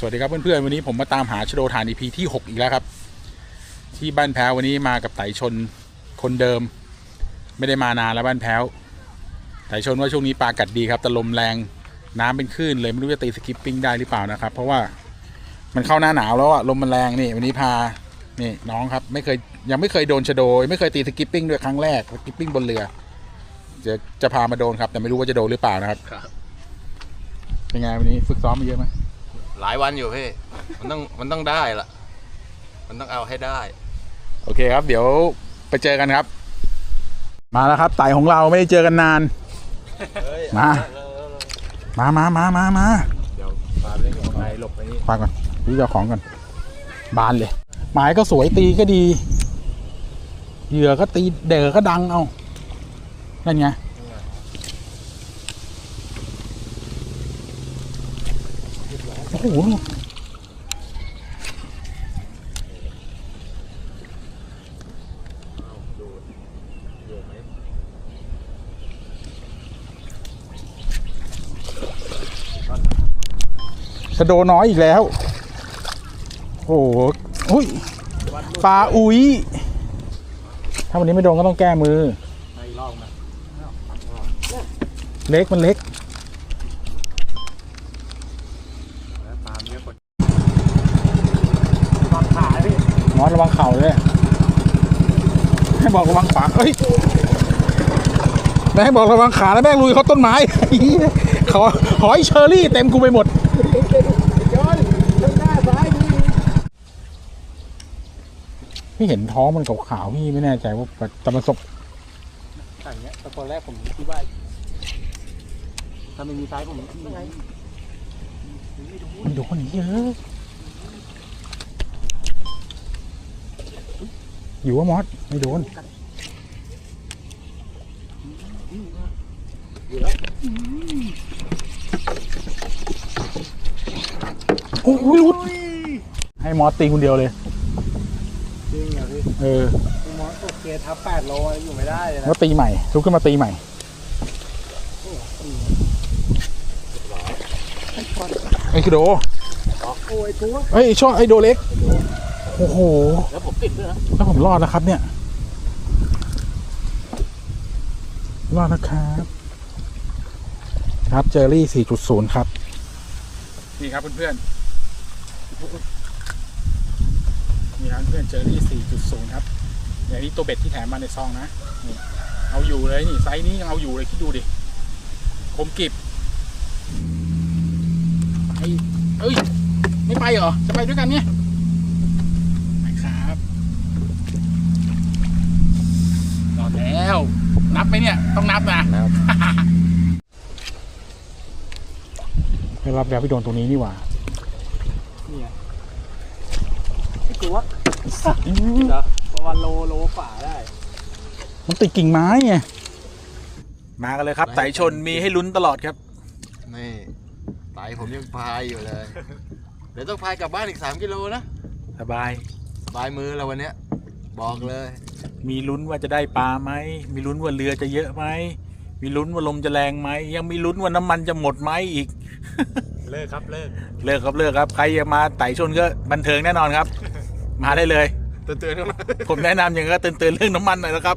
สวัสดีครับเพื่อนๆวันนี้ผมมาตามหาชโดฐาน EP ที่ 6 อีกแล้วครับ ที่บ้านแพ้ววันนี้มากับไต่ชนคนเดิม ไม่ได้มานานแล้วบ้านแพ้วไต่ชนว่าช่วงนี้ปลากัดดีครับแต่ลมแรงน้ำเป็นคลื่นเลยไม่รู้จะตีสกิปปิ้งได้หรือเปล่านะครับ เพราะว่ามันเข้าหน้าหนาวแล้วอะลมมันแรงนี่วันนี้พานี่น้องครับ ไม่เคยยังไม่เคยโดนชโดไม่เคยตีสกิปปิ้งด้วยครั้งแรกสกิปปิ้งบนเรือจะจะพามาโดนครับ แต่ไม่รู้ว่าจะโดนหรือเปล่านะครับครับเป็นไงวันนี้ฝึกซ้อมมาเยอะไหม หลายวันอยู่พี่ มันต้องมันต้องได้ละมันต้องเอาให้ได้ โอเคครับ เดี๋ยวไปเจอกันครับ มาแล้วครับไต่ของเราไม่ได้เจอกันนาน มา มามามามามาเดี๋ยวปลาเล่นของไหนหลบไปนี่ฟังก่อนพี่เจ้าของก่อน บานเลย หมายก็สวยตีก็ดี เหยื่อก็ตีเด็กก็ดังเอานั่นไงโอ้โหชะโดน้อยอีกแล้ว โอ้โหอุ้ยปลาอุ้ย ถ้าวันนี้ไม่โดนก็ต้องแก้มือ เล็กมันเล็ก ปลาเยอะกว่า ตอนขาพี่ มอสระวังเข่าเลยให้บอกระวังขวาเฮ้ยแม่งบอกระวังขาแล้วแม่งลุยเขาต้นไม้ขอหอยเชอรี่เต็มกูไปหมดพี่เห็นท้องมันขาวๆพี่ไม่แน่ใจว่าแต่มันสกอย่างเงี้ยแต่ตอนแรกผมคิดว่าถ้าไม่มีไซส์ผมไม่ไงมันโดนเยอะ อยู่ว่ามอสไม่โดนโอ้ยหลุดให้มอสตีคนเดียวเลยจริงเหรอพี่เออพี่มอสโอเคทับแปดโลอยู่ไม่ได้เลยนะแล้วตีใหม่ลุกขึ้นมาตีใหม่ไอ้คือโด โอ้ยตัวเอ้ยชอบไอ้โดเล็ก โอ้โห แล้วผมติดด้วยนะแล้วผมรอดนะครับเนี่ย รอดนะครับ ครับเจอรี่ 4.0 ครับ นี่ครับเพื่อนๆนี่ครับเพื่อนเจอรี่ 4.0 ครับ อย่างนี้ตัวเบ็ดที่แถมมาในซองนะนี่เอาอยู่เลยนี่ไซส์นี้ยังเอาอยู่เลยคิดดูดิ คมกริบไอ้เอ้ย ไม่ไปเหรอ จะไปด้วยกันเนี่ย นับไหมเนี่ย ต้องนับนะนะครับไม่รับแล้วไปโดนตรงนี้นี่หว่าเนี่ยไอ้ตัวเหรอประมาณโลโลฝ่าได้ มันติดกิ่งไม้ไง มากันเลยครับไต่ชนมีให้ลุ้นตลอดครับ นี่ไตผมยังพายอยู่เลย เดี๋ยวต้องพายกลับบ้านอีกสามกิโลนะ สบาย สบายมือแล้ววันเนี้ย บอกเลย มีลุ้นว่าจะได้ปลาไหม มีลุ้นว่าเรือจะเยอะไหม มีลุ้นว่าลมจะแรงไหม ยังมีลุ้นว่าน้ำมันจะหมดไหมอีก เลิกครับเลิกเลิกครับเลิกครับ ใครจะมาไต่ชนก็บันเทิงแน่นอนครับ มาได้เลย เตือนๆกันนะ ผมแนะนำอย่างก็เตือนๆเรื่องน้ำมันหน่อยนะครับ